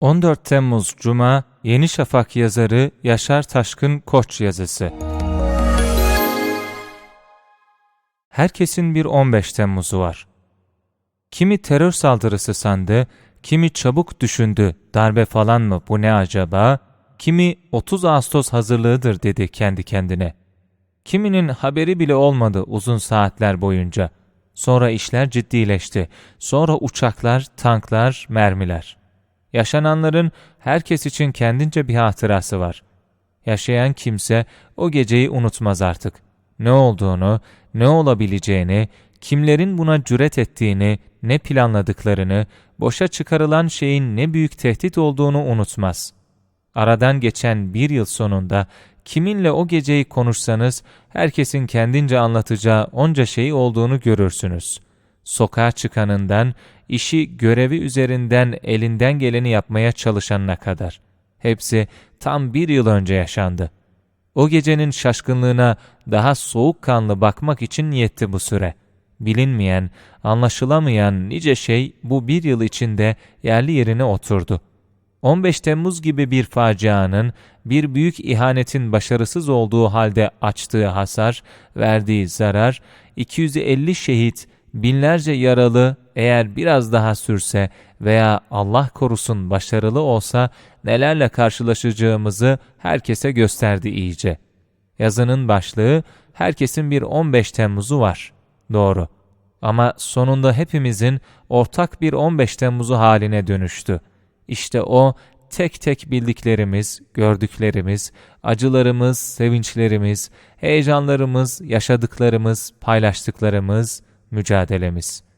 14 Temmuz Cuma Yeni Şafak yazarı Yaşar Taşkın Koç yazısı. Herkesin bir 15 Temmuz'u var. Kimi terör saldırısı sandı, kimi çabuk düşündü, darbe falan mı bu ne acaba, kimi 30 Ağustos hazırlığıdır dedi kendi kendine. Kiminin haberi bile olmadı uzun saatler boyunca. Sonra işler ciddileşti. Sonra uçaklar, tanklar, mermiler. Yaşananların herkes için kendince bir hatırası var. Yaşayan kimse o geceyi unutmaz artık. Ne olduğunu, ne olabileceğini, kimlerin buna cüret ettiğini, ne planladıklarını, boşa çıkarılan şeyin ne büyük tehdit olduğunu unutmaz. Aradan geçen bir yıl sonunda kiminle o geceyi konuşsanız herkesin kendince anlatacağı onca şey olduğunu görürsünüz. Sokağa çıkanından, işi görevi üzerinden elinden geleni yapmaya çalışanına kadar. Hepsi tam bir yıl önce yaşandı. O gecenin şaşkınlığına daha soğukkanlı bakmak için yetti bu süre. Bilinmeyen, anlaşılamayan nice şey bu bir yıl içinde yerli yerine oturdu. 15 Temmuz gibi bir facianın, bir büyük ihanetin başarısız olduğu halde açtığı hasar, verdiği zarar, 250 şehit, binlerce yaralı eğer biraz daha sürse veya Allah korusun başarılı olsa nelerle karşılaşacağımızı herkese gösterdi iyice. Yazının başlığı herkesin bir 15 Temmuz'u var. Doğru. Ama sonunda hepimizin ortak bir 15 Temmuz'u haline dönüştü. İşte o tek tek bildiklerimiz, gördüklerimiz, acılarımız, sevinçlerimiz, heyecanlarımız, yaşadıklarımız, paylaştıklarımız, mücadelemiz.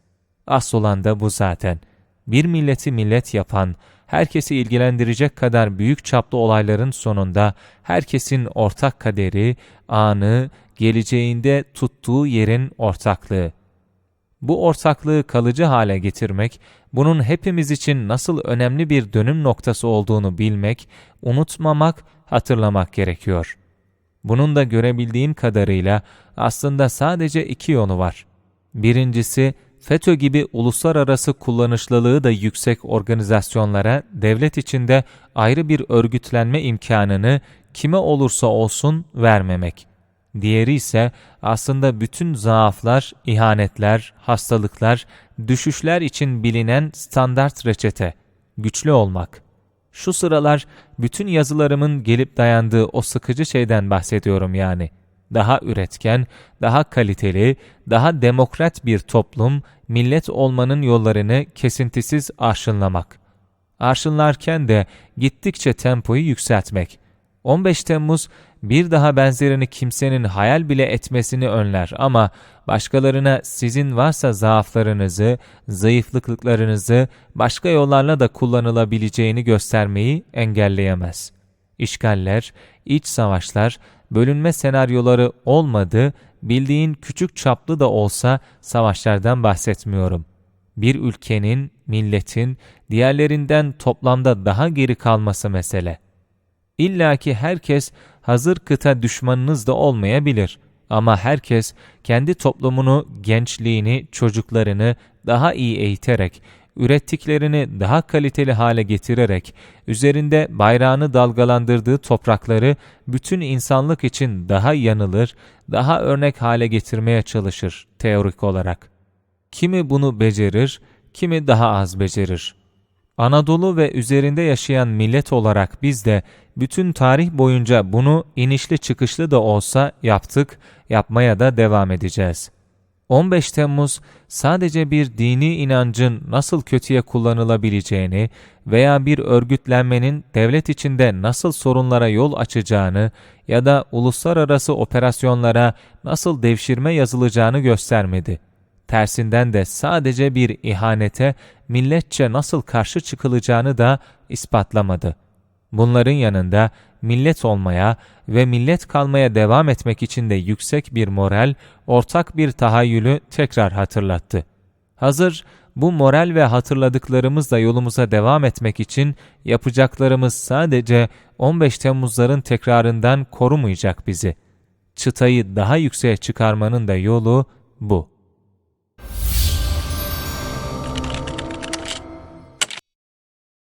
Asıl olan da bu zaten. Bir milleti millet yapan, herkesi ilgilendirecek kadar büyük çaplı olayların sonunda herkesin ortak kaderi, anı, geleceğinde tuttuğu yerin ortaklığı. Bu ortaklığı kalıcı hale getirmek, bunun hepimiz için nasıl önemli bir dönüm noktası olduğunu bilmek, unutmamak, hatırlamak gerekiyor. Bunun da görebildiğim kadarıyla aslında sadece iki yolu var. Birincisi, FETÖ gibi uluslararası kullanışlılığı da yüksek organizasyonlara devlet içinde ayrı bir örgütlenme imkanını kime olursa olsun vermemek. Diğeri ise aslında bütün zaaflar, ihanetler, hastalıklar, düşüşler için bilinen standart reçete, güçlü olmak. Şu sıralar bütün yazılarımın gelip dayandığı o sıkıcı şeyden bahsediyorum yani.'' Daha üretken, daha kaliteli, daha demokrat bir toplum, millet olmanın yollarını kesintisiz arşınlamak. Arşınlarken de gittikçe tempoyu yükseltmek. 15 Temmuz bir daha benzerini kimsenin hayal bile etmesini önler ama başkalarına sizin varsa zaaflarınızı, zayıflıklarınızı başka yollarla da kullanılabileceğini göstermeyi engelleyemez. İşgaller, iç savaşlar, bölünme senaryoları olmadı, bildiğin küçük çaplı da olsa savaşlardan bahsetmiyorum. Bir ülkenin, milletin diğerlerinden toplamda daha geri kalması mesele. İlla ki herkes hazır kıta düşmanınız da olmayabilir. Ama herkes kendi toplumunu, gençliğini, çocuklarını daha iyi eğiterek, ürettiklerini daha kaliteli hale getirerek, üzerinde bayrağını dalgalandırdığı toprakları bütün insanlık için daha yanılır, daha örnek hale getirmeye çalışır teorik olarak. Kimi bunu becerir, kimi daha az becerir. Anadolu ve üzerinde yaşayan millet olarak biz de bütün tarih boyunca bunu inişli çıkışlı da olsa yaptık, yapmaya da devam edeceğiz.'' 15 Temmuz sadece bir dini inancın nasıl kötüye kullanılabileceğini veya bir örgütlenmenin devlet içinde nasıl sorunlara yol açacağını ya da uluslararası operasyonlara nasıl devşirme yazılacağını göstermedi. Tersinden de sadece bir ihanete milletçe nasıl karşı çıkılacağını da ispatlamadı. Bunların yanında millet olmaya ve millet kalmaya devam etmek için de yüksek bir moral, ortak bir tahayyülü tekrar hatırlattı. Hazır bu moral ve hatırladıklarımızla yolumuza devam etmek için yapacaklarımız sadece 15 Temmuzların tekrarından korumayacak bizi. Çıtayı daha yükseğe çıkarmanın da yolu bu.